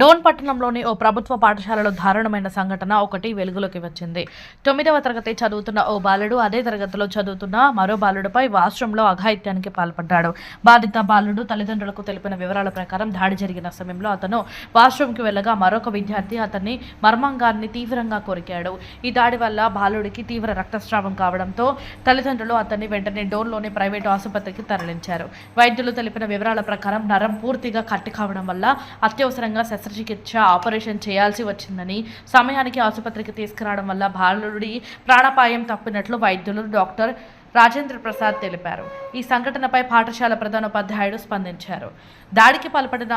డోన్ పట్టణంలోని ఓ ప్రభుత్వ పాఠశాలలో దారుణమైన సంఘటన ఒకటి వెలుగులోకి వచ్చింది. తొమ్మిదవ తరగతి చదువుతున్న ఓ బాలుడు అదే తరగతిలో చదువుతున్న మరో బాలుడిపై వాష్రూంలో అఘాయిత్యానికి పాల్పడ్డాడు. బాధిత బాలుడు తల్లిదండ్రులకు తెలిపిన వివరాల ప్రకారం దాడి జరిగిన సమయంలో అతను వాష్రూమ్కి వెళ్ళగా మరొక విద్యార్థి అతన్ని మర్మాంగాన్ని తీవ్రంగా కొరికాడు. ఈ దాడి వల్ల బాలుడికి తీవ్ర రక్తస్రావం కావడంతో తల్లిదండ్రులు అతన్ని వెంటనే డోన్లోని ప్రైవేటు ఆసుపత్రికి తరలించారు. వైద్యులు తెలిపిన వివరాల ప్రకారం నరం పూర్తిగా కట్టి కావడం వల్ల అత్యవసరంగా శస్త్రచికిత్స ఆపరేషన్ చేయాల్సి వచ్చిందని సమయానికి ఆసుపత్రికి తీసుకురావడం వల్ల బాలుడి ప్రాణాపాయం తప్పినట్లు వైద్యులు డాక్టర్ రాజేంద్ర ప్రసాద్ తెలిపారు. ఈ సంఘటనపై పాఠశాల ప్రధానోపాధ్యాయుడు స్పందించారు. దాడికి పాల్పడిన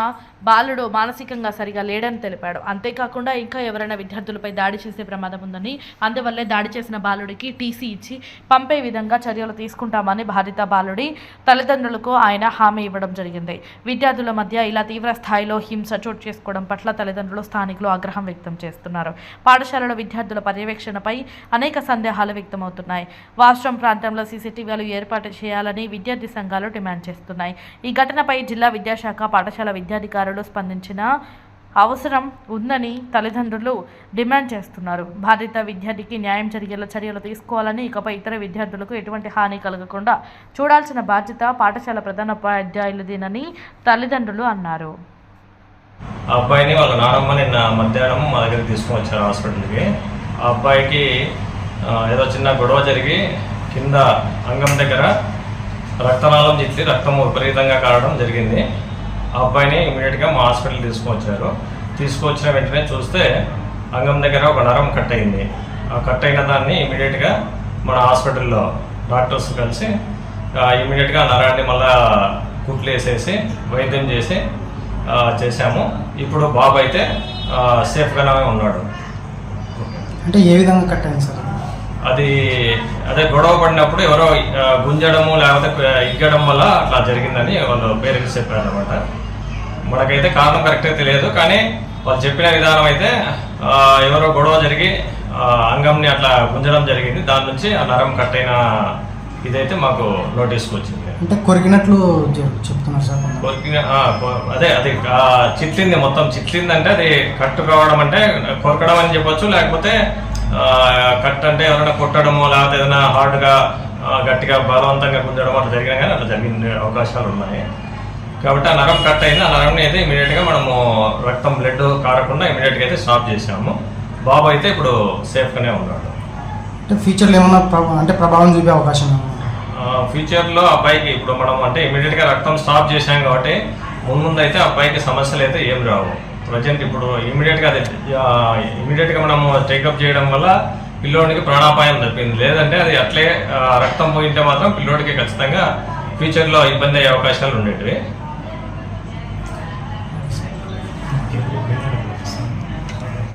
బాలుడు మానసికంగా సరిగా లేడని తెలిపాడు. అంతేకాకుండా ఇంకా ఎవరైనా విద్యార్థులపై దాడి చేసే ప్రమాదం ఉందని అందువల్లే దాడి చేసిన బాలుడికి టీసీ ఇచ్చి పంపే విధంగా చర్యలు తీసుకుంటామని బాధిత బాలుడి తల్లిదండ్రులకు ఆయన హామీ ఇవ్వడం జరిగింది. విద్యార్థుల మధ్య ఇలా తీవ్ర స్థాయిలో హింస చోటు చేసుకోవడం పట్ల తల్లిదండ్రులు స్థానికులు ఆగ్రహం వ్యక్తం చేస్తున్నారు. పాఠశాలలో విద్యార్థుల పర్యవేక్షణపై అనేక సందేహాలు వ్యక్తమవుతున్నాయి. వాస్ట్రం ప్రాంతంలో సీసీటీవీలు ఏర్పాటు చేయాలని విద్యార్థి సంఘాలు డిమాండ్ చేస్తున్నాయి. ఈ ఘటనపై జిల్లా విద్యాశాఖ పాఠశాల విద్యాధికారులు స్పందించిన అవసరం ఉందని తల్లిదండ్రులు డిమాండ్ చేస్తున్నారు. బాధిత విద్యార్థికి న్యాయం జరిగేలా చర్యలు తీసుకోవాలని ఇకపై ఇతర విద్యార్థులకు ఎటువంటి హాని కలగకుండా చూడాల్సిన బాధ్యత పాఠశాల ప్రధాన ఉపాధ్యాయులదేనని తల్లిదండ్రులు అన్నారు. ఆ అబ్బాయిని వాళ్ళ నానమ్మ నిన్న మధ్యాహ్నం మా దగ్గర తీసుకొని వచ్చారు హాస్పిటల్కి. ఆ అబ్బాయికి ఏదో చిన్న గొడవ జరిగి కింద అంగం దగ్గర రక్తనాళం చిట్లి రక్తం విపరీతంగా కారడం జరిగింది. ఆ అబ్బాయిని ఇమీడియట్గా మా హాస్పిటల్ తీసుకొచ్చారు తీసుకొచ్చిన వెంటనే చూస్తే అంగం దగ్గర ఒక నరం కట్ అయింది. ఆ కట్ అయిన దాన్ని ఇమీడియట్గా మన హాస్పిటల్లో డాక్టర్స్ కలిసి ఇమీడియట్గా నరాన్ని మళ్ళా కుట్లు వేసేసి వైద్యం చేసి చేశాము. ఇప్పుడు బాబు అయితే సేఫ్గానే ఉన్నాడు. అంటే ఏ విధంగా కట్ అయింది సార్? అది అదే గొడవ పడినప్పుడు ఎవరో గుంజడము లేకపోతే ఇగ్గడం వల్ల అట్లా జరిగిందని వాళ్ళు పేరెంట్స్ చెప్పారు అనమాట మనకైతే కారణం కరెక్ట్గా తెలియదు కానీ వాళ్ళు చెప్పిన విధానం అయితే ఎవరో గొడవ జరిగి ఆ, అంగంని అట్లా గుంజడం జరిగింది. దాని నుంచి ఆ నరం కట్ అయిన ఇదైతే మాకు నోటీస్కి వచ్చింది. అంటే కొరికినట్లు చెప్- చెప్తున్నారు సార్. కొరికిన అదే అది చిట్లింది మొత్తం చిట్లింది అంటే అది కట్టు కావడం అంటే కొరకడం అని చెప్పొచ్చు లేకపోతే కట్ అంటే ఎవరైనా కొట్టడము లేకపోతే ఏదైనా హార్డ్గా గట్టిగా బలవంతంగా గుంజడం అట్లా జరిగినా కానీ అట్లా జరిగిన అవకాశాలు ఉన్నాయి. కాబట్టి ఆ నరం కట్ అయింది. ఆ నరంని అయితే ఇమీడియట్గా మనము రక్తం బ్లడ్ కారకుండా ఇమీడియట్గా అయితే స్టాప్ చేసాము బాబు అయితే ఇప్పుడు సేఫ్గానే ఉన్నాడు. అంటే ఫ్యూచర్లో ఏమన్నా అంటే ప్రభావం చూపే అవకాశం? ఫ్యూచర్లో అబ్బాయికి ఇప్పుడు మనం అంటే ఇమీడియట్గా రక్తం స్టాప్ చేశాం కాబట్టి ముందు అయితే అబ్బాయికి సమస్యలు అయితే ఏం రావు. ప్రజెంట్ ఇప్పుడు ఇమీడియట్గా అది ఇమీడియట్గా మనము టేకప్ చేయడం వల్ల పిల్లోడికి ప్రాణాపాయం తప్పింది. లేదంటే అది అట్లే రక్తం పోయింటే మాత్రం పిల్లోడికి ఖచ్చితంగా ఫ్యూచర్లో ఇబ్బంది అయ్యే అవకాశాలు ఉండేటివి.